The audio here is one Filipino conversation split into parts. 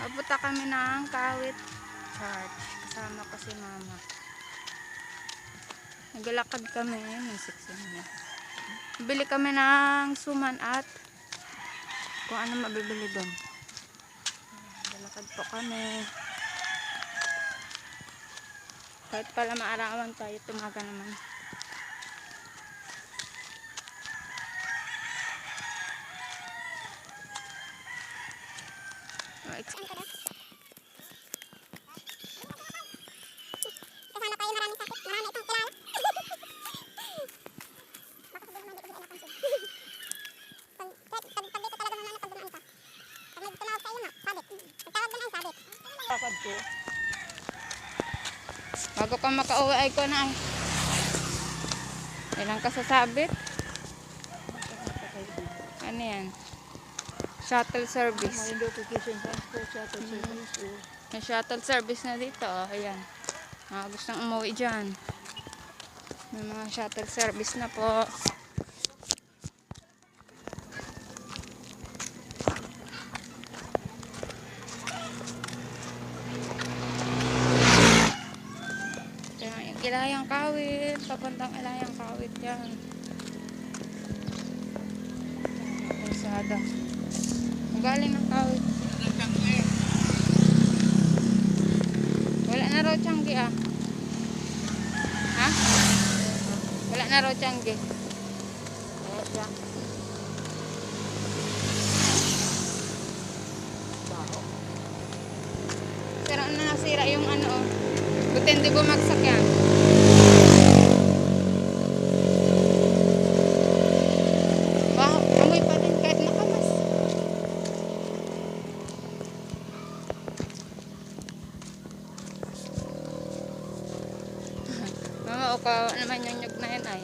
Papunta kami ng Kawit Church. Kasama ko si Mama. Naglalakad kami. May siksin. Bili kami ng suman at kung ano mabibili doon. Naglalakad po kami. Kahit pala maarawan tayo, tumaga naman. Oh, ex- Kasama kayo maraming sakit. Marami itong kilala. Baka sabihin mo hindi ko sila napansin. Pag, pag, pag, pag dito talaga mga pag dumaan ka. Pag may tumawag sa iyo, ma, sabit. Pag tawag doon ay sabit. Lakad ko. Bago ka makauwi ay ko na ay. Ilang ka sasabit? Ano yan? Shuttle service. Mga notification transport, shuttle service. o May shuttle service na dito. Oh. Ayan. Mga gustong umuwi dyan. May mga shuttle service na po. Kaya yung ilayang kawit. Papuntang ilayang kawit yan. Kalsada. Ang galing ng kawit. Wala na raw tiyanggi ah. Ha? Wala na raw tiyanggi. Kaya siya. Pero ano nasira yung ano oh. Buti hindi bumagsak yan. Wow, amoy pa rin kahit nakamas. Mama, o kawawa naman yung nyug na yan ay.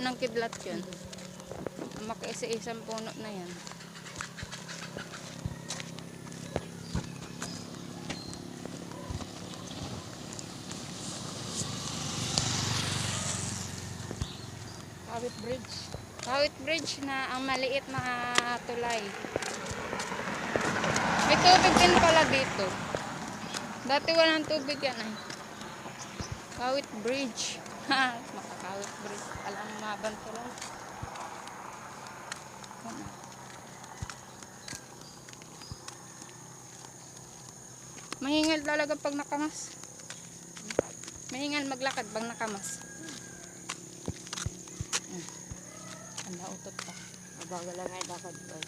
Tinamaan ng kidlat yun. Ang Makaisa-isang puno na yan. Kawit Bridge. Kawit Bridge na ang maliit na tulay. May tubig din pala dito. Dati walang tubig yan ay. Kawit Bridge. Ha, Alam mo maban. Yan, ah. Mahingal talaga pag nakamas. Mahingal maglakad pag nakamas. Ang nautot pa. Abaga lang ay lakad ko. ay.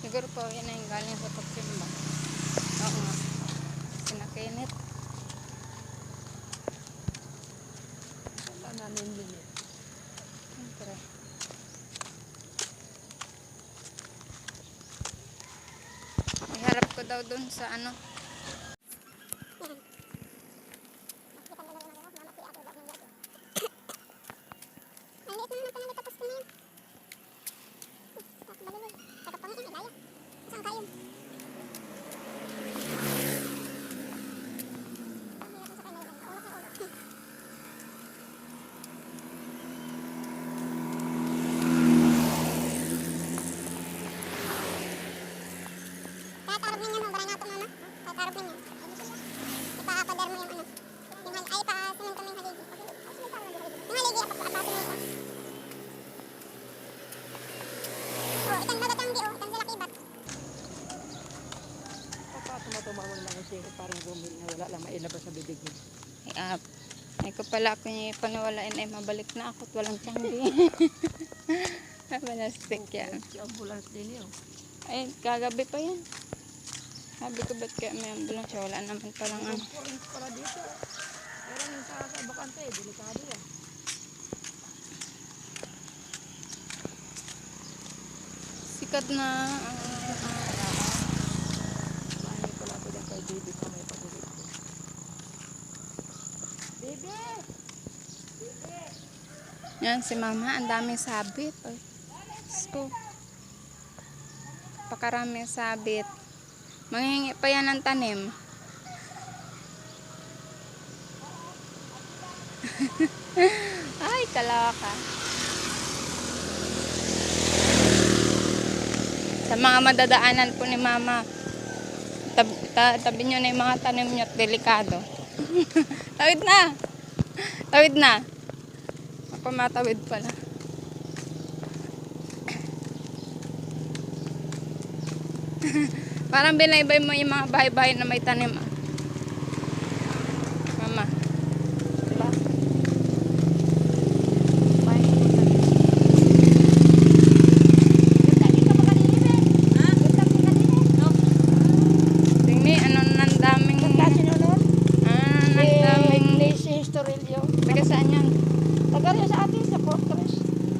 Siguro po, yan yung galing sa pagsimba. Oo nga. Sinakinit. Namin binit. Siyempre. May harap ko daw dun sa ano. Ang liit naman ang pangalit tapos ko na yan. Balulog. Tagapangin ay daya. Saan kayo? Ang hirap sa kanya. Ulok na ulok. Kahit arog ninyo mo, wala nga ito mama. Kahit arog ninyo. Ipa-apadar mo yung ano. Yung hal ay pa-siminto mo yung haligi. Yung haligi, apa-siminto. Oh, ikan magatanggi oh, ikan sila kibat. Papa, tumatumawag lang kasi parang gumil na wala lang mailabas sa bibig niya. Ay, up. Ay ko pala ako niya panawalain ay mabalik na ako at walang tiyanggi. Malastik yan. Ambulance din yun. Ay, kagabi pa yan. Sabi ko ba't kaya may ambulance wala naman palang ano. Orange pala dito. Pero yung sa, sa bakante, delikado yan. Sikat na ang araw. Bahay pala ako dyan kay baby ko may pagulit ko. Baby! Yan si mama, ang daming sabit. Ay, ko. Pakaraming sabit. Manghingi pa yan ng tanim. Ay, kalawa ka. Sa mga madadaanan po ni mama. Tab ta tabi nyo na yung mga tanim nyo at delikado. Tawid na! Tawid na! Ako matawid pala. Parang binaybay mo yung mga bahay-bahay na may tanim. ah. Mama. Diba? Tingni, ano nang daming... Kasi noon, Ah, nang daming... eh, si Historilio. Taga saan yan? Taga rin sa atin, sa Fortress.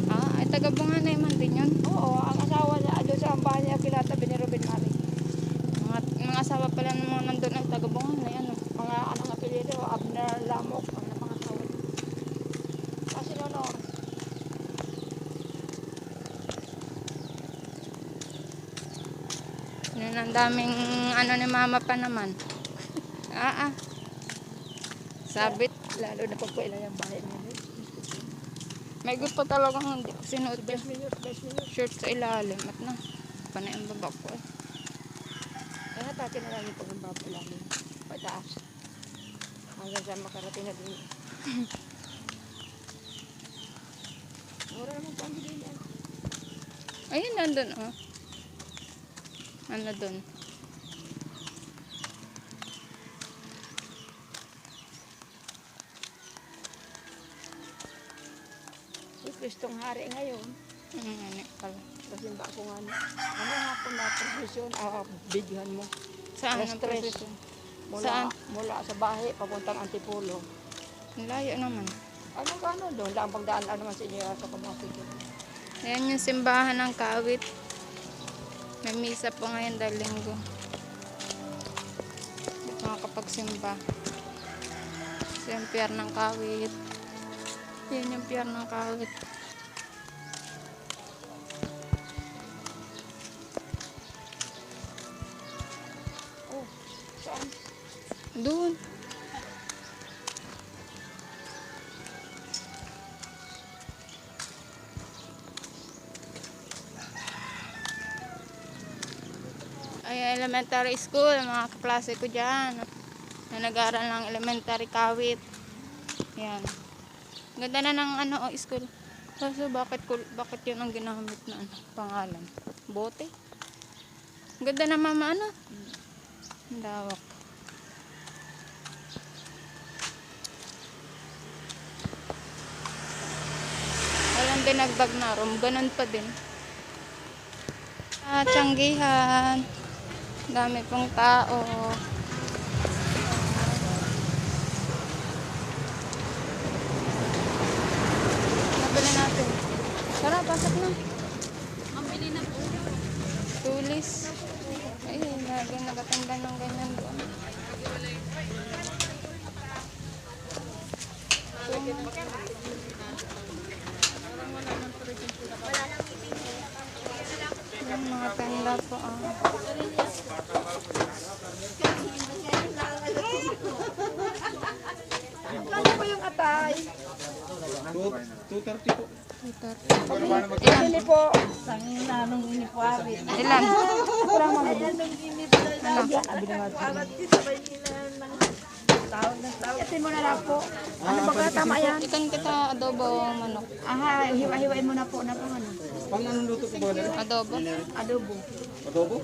Ah, ay taga Bunganay man din yun. Oo, ang asawa niya, doon sa ambahan niya, kinatabi ni Ruben Mari. Mga, mga asawa pala ng mga nandun ay taga Bunganay. Ano? Mga anong apelido, Abner Lamok, ang mga asawa niya. Kasi noon, Yun ang daming ano ni mama pa naman. Ah, ah. Sabit. lalo na pagpailan yung bahay niya. May gusto talagang hindi ko sinuot yung shirt sa ilalim. At na, panay ang baba ko eh. Kaya natake na lang yung pagambaba namin. Pataas. Hanggang sa makarating na din. Mura naman po ang yan. Ayun, nandun oh. Ano dun? Si Kristong Hari ngayon, Hmm, ano pala. Pasimba ko nga na. Ano nga po na profesyon, ah, bigyan mo. Saan ang tres. profesyon? Mula, Saan? Mula sa bahay, papuntang Antipolo. Ang layo naman. Ano ka ano doon? Lang pagdaan lang naman sa inyo sa Kamasig. Ayan yung simbahan ng kawit. May misa po ngayon dahil linggo. Hindi ko makapagsimba. Ito yung pier ng kawit. Yan yung pier ng kawit. Oh, saan? Doon. Elementary school, mga kaklase ko dyan. Na nag-aaral ng elementary kawit. Yan. Ganda na ng ano, oh, school. Kaso bakit, bakit yun ang ginamit na ano, pangalan? Bote? Ganda na mama, ano? Dawak. Walang dinagdag na room. Ganun pa din. Ah, tiyanggihan. Dami pong tao. Nabili natin. Tara, pasok na. Mambili na po. Tulis. Ay, lagi nagatanda ng ganyan doon. Yung mga tenda po. Ah. Ano po yung atay? 230 po. Ilan? Hindi po. Ilan? Kurang mga Yasin mo na lang po. Ano ba kaya tama yan? Ikan kita adobo manok. Aha, hiwa-hiwain mo na po na pang ano. Pang anong luto po ba nila? Adobo. Adobo. Adobo?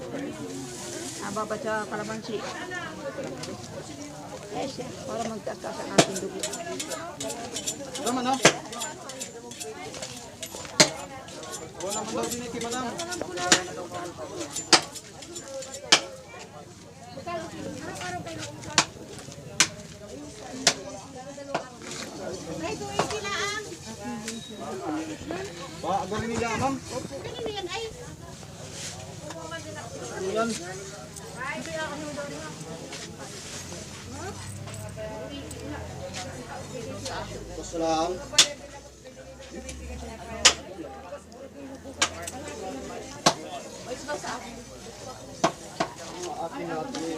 Ah, babat sa kalamansi. Eh siya, para magtaas ang ating dugo. Tama no? Wala man daw din iti madam. Ba, agarin nila ma'am. Basta lang. Akin natin.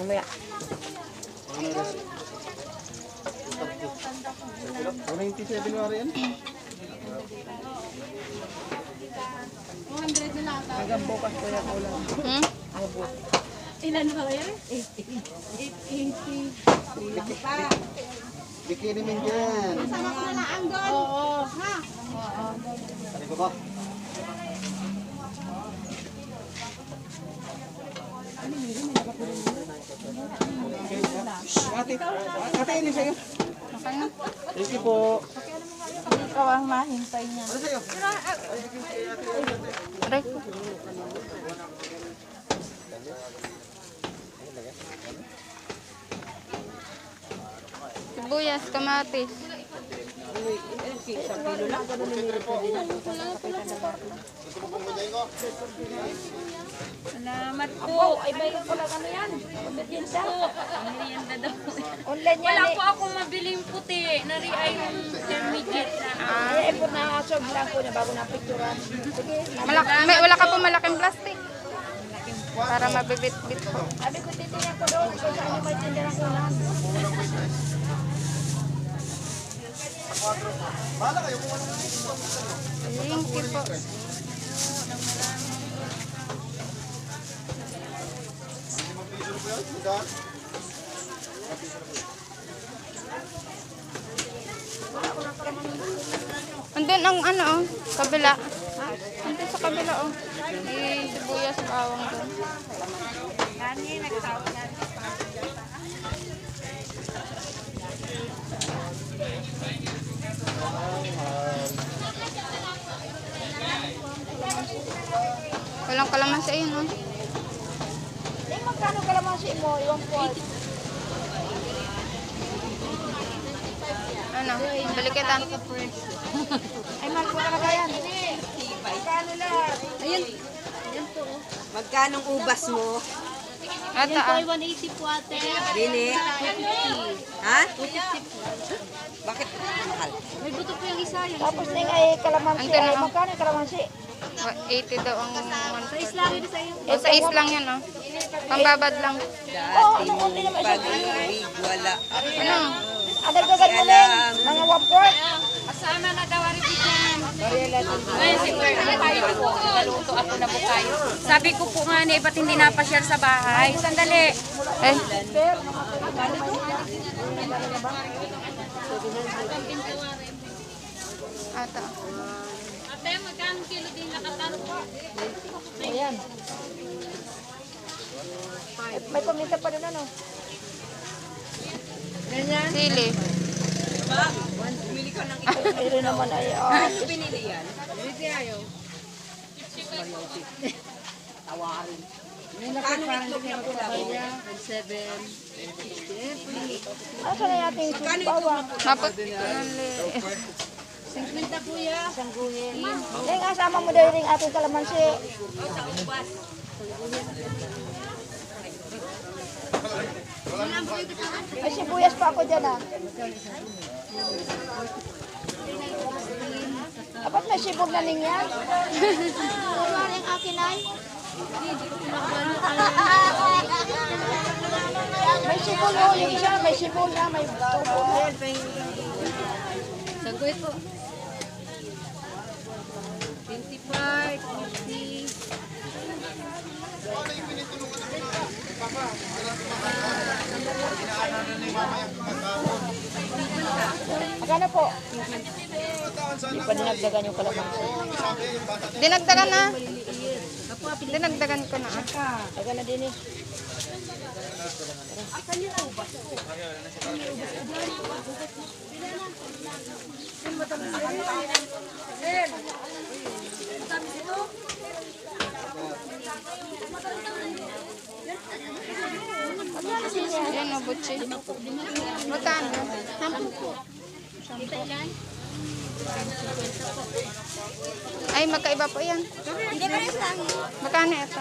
Mamaya. Ano na rin? 197 na rin. Hanggang bukas ko yung ulam. Hmm? Ang bukas. Bikini min dyan. Oo. Ano ko ba? Ate, ate, ini sa'yo. Okay na. Thank you po. Ikaw ang mahintay niya. Ano sa'yo? Aray ko. Sibuyas, kamatis. Salamat po. Ay, mayroon ko lang ano yan. Merienda. Merienda daw. Online yan Wala eh. po akong mabiling puti. Nari ay yung intermediate na. Ay, ipon na asog lang ko niya bago na picturean. Sige. Malak may, wala ka po malaking plastic. Para mabibit-bit po. Sabi ko, titingnan ko doon kung saan yung may tinda ng ulam. Thank you po. Andun ang ano oh, kabila. Andun sa kabila oh. May sibuyas bawang doon. Walang kalamansi ayun oh. Eh, magkano kalamansi mo? Yung pot. Ano, balik kita. Ay, mahal ko talaga yan. Magkano lang? Magkanong ubas mo? Ata ah. 180 po ate. Bini? Ha? Bakit mahal? May buto po yung isa. Yung Tapos ning ay kalamansi. Ang tanong, Ay, oh. magkano yung kalamansi? Wa- 80 daw ang one sa islami sa iyo. O, sa is lang yan oh. Pambabad lang. Dati mong pag-ibig wala. Ano? Adagdagan mo din. Mga quart. Kasama na daw ari dyan. Ngayon si Claire, ang tayo po. Naluto ako na bukayo. Sabi ko po nga ni, ba't hindi napashare sa bahay? Sandali. Eh, ata. Ate, magkano kilo din nakataro po? Ayan. May kumita pa doon ano? Sili. Bumili ka ng Mayroon naman ay ah, Ano binili yan? Tawarin. Ano itlog na pula mo? Asa na yung ating Magkano bawang? Mapot. Eh, nga sama mo daw yung ating kalamansi. May sibuyas pa ako dyan ah. Dapat may sibog na ning yan. Wala yung akin ay. may sibol oh, yung may sibol na, may tubo Sagoy po. 25, 50. Magkano po? Hindi pa dinagdagan yung kalamansi. Dinagdagan na. Dinagdagan ko na. ah. Taga na din eh. Yan o, butchi. Magkano? Ay, magkaiba po yan. Hindi pa rin lang. Magkano ito?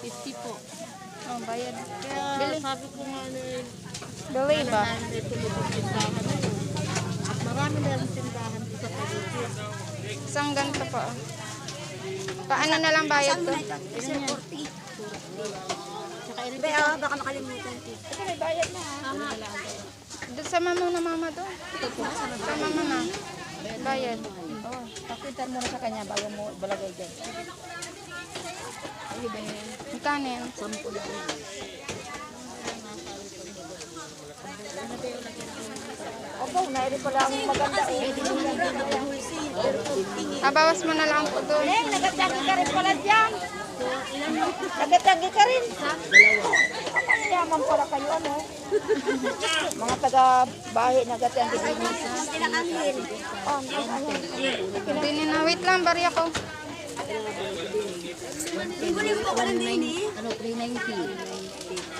50 po. Oh, bayad. Kaya Bili. sabi ko nga na Bili ba? yun. At marami na rin tindahan sa paligid. Isang ganito pa. oh. Paano na lang bayad to? Be, oh, baka makalimutan. Doon sa mama na mama doon. Sa mama na. Bayad. Oh, pakitan mo na sa kanya bago mo balagay dyan. Magkano yan? Opo, nairi pala ang maganda eh. Ah, bawas mo na lang po doon. Eh, nagatagi ka rin pala dyan. Nagatagi ka rin. Yaman pala kayo ano. Mga taga-bahay nagatagi din. Oh, ano? Hindi na. Wait lang, bari ako. Ano, 390.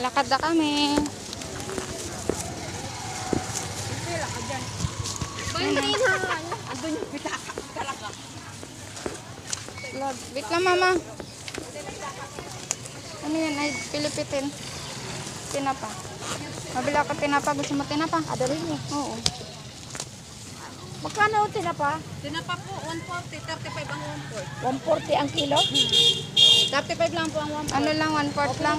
Lakad na kami. Lord, wait lang mama. Ano yan? Ay, Pilipitin. Tinapa. Mabila ko tinapa. Gusto mo tinapa? Adarin niyo. Oo. Magkano tinapa? Tinapa po, 140, 35 ang 140 ang kilo? 35 lang po ang 140. Ano lang, one fourth lang.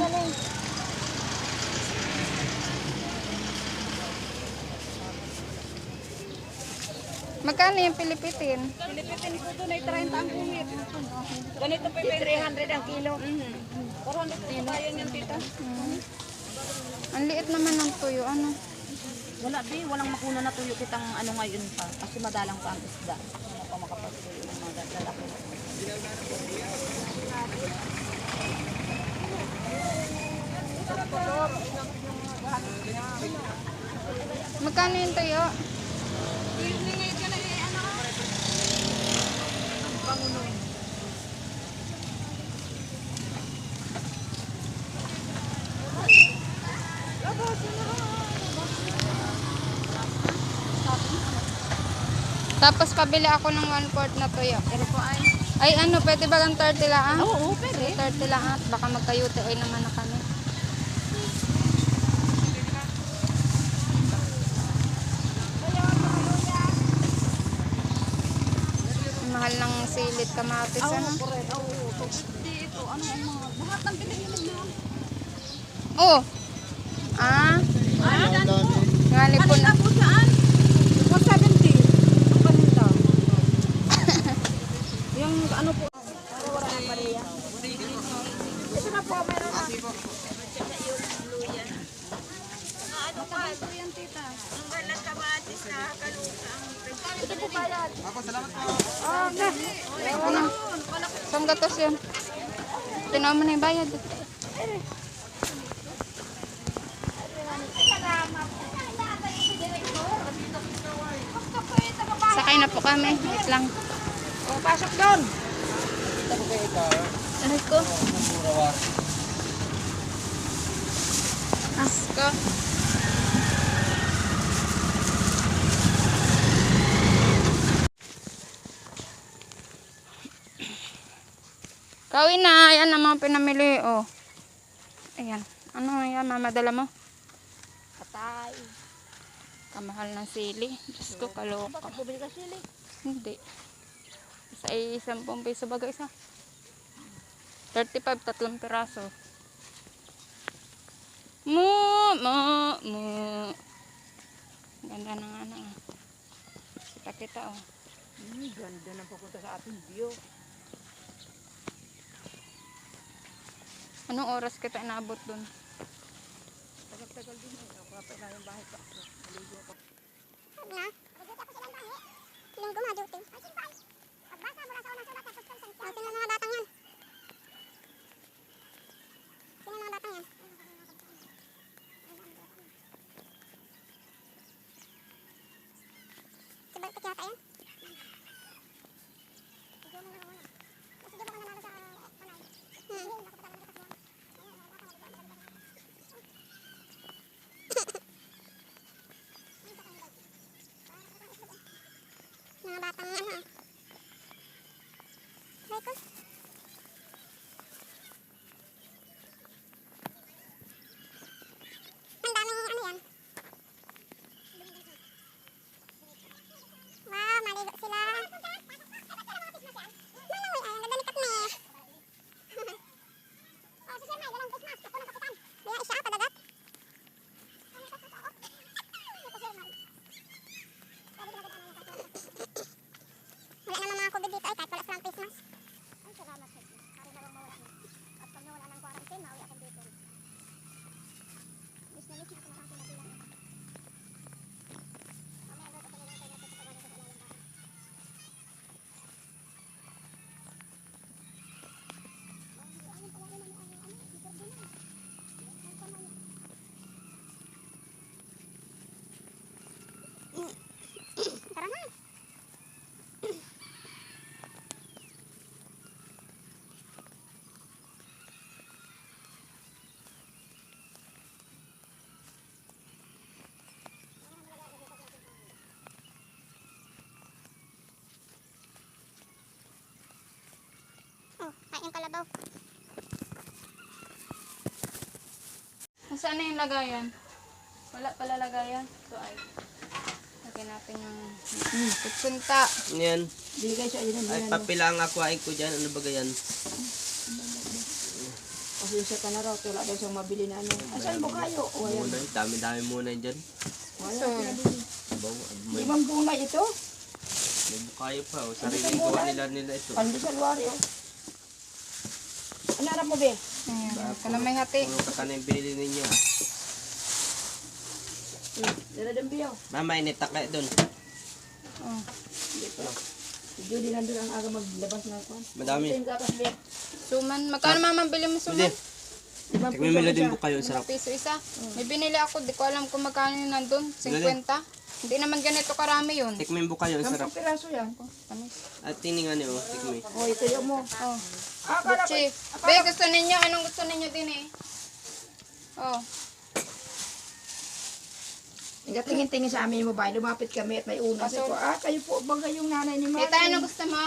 Magkano yung Pilipitin? Pilipitin po doon ay 30 ang kumit. Ganito po 300 ang kilo. 400 po tayo niyan tita. Ang liit naman ng tuyo. Ano? Wala di, walang makuna na tuyo kitang ano ngayon pa. Kasi madalang pa ang isda. Ano pa makapagtuyo ng mga lalaki. Magkano yung tuyo? Tapos pabili ako ng one quart na tuyo. Ay ano, pwede ba ang 30 lang? Oo, pwede. 30 lang at baka magkayute ay naman na kami. Mahal ng silit kamatis ano? Dito, ano ang mga, lahat ng binili mo. Oh. Ah, ngali po na. po? 170. Ang kanila. Yung ano po, Ano? Saan gatos yun? Tinaw mo na yung bayad. Sakay na po kami. Wait lang. Oh, pasok doon. Aray ko. Asko. Kawin na. Ayan ang mga pinamili. Oh. Ayan. Ano yan? Mamadala mo? Patay. Kamahal ng sili. Diyos ko, kaloka. Bakit bumili ka sili? Hindi. Isa ay 10 piso baga isa. 35, tatlong piraso. Mu, mu, mu. Ganda ng ano. ah. Kita kita oh. Hmm, ganda na papunta sa ating view. Anong oras kita inabot dun? Tagal-tagal din. Ako kapag na yung bahay pa. Maligo ako. Na? Silang gumaduti. Pagbasa mula sa unang sulat tapos kansan. Oh, sino mga 哎，打错了。Kalabaw. Saan na yung lagayan? Wala pala lagayan. So ay. Lagyan natin yung kutsunta. Yan. Bigay siya yun Ay, papilang aquain ko dyan. Ano ba yan? Kasi siya ka na raw, wala daw siyang mabili na ano. Asan mo kayo? O ayan. Muna. Dami-dami muna dyan. Wala. May, Limang bunga ito. may bukayo pa. O, sariling gawa nila nila ito. Pandesal wari oh. Ano harap mo be? Ayan. Ito na may hati. Puro kaka na yung binili ninyo. ah. Dala din biyaw. Mama, inita kayo dun. Oh. Si Judy nandun ang aga maglabas ng kwan. Madami. Suman. Magkano mama bili mo suman? Tikmin mo din bukayo. Sarap. Piso isa. May binili ako. Di ko alam kung magkano yun nandun. 50. Hindi naman ganito karami yun. Tikmin bukayo. Ang sarap. Sampung piraso yan. Tamis. At tiningan niyo. oh, Tikmin. O, ito yung mo. Oh. Ah, ko. Butchi. Be, gusto ninyo? Anong gusto ninyo din eh? Oh. Nagatingin-tingin sa amin yung babae. Lumapit kami at may una. Sabi ko, ah, kayo po ba yung nanay ni Mami? Kita, ano gusto mo?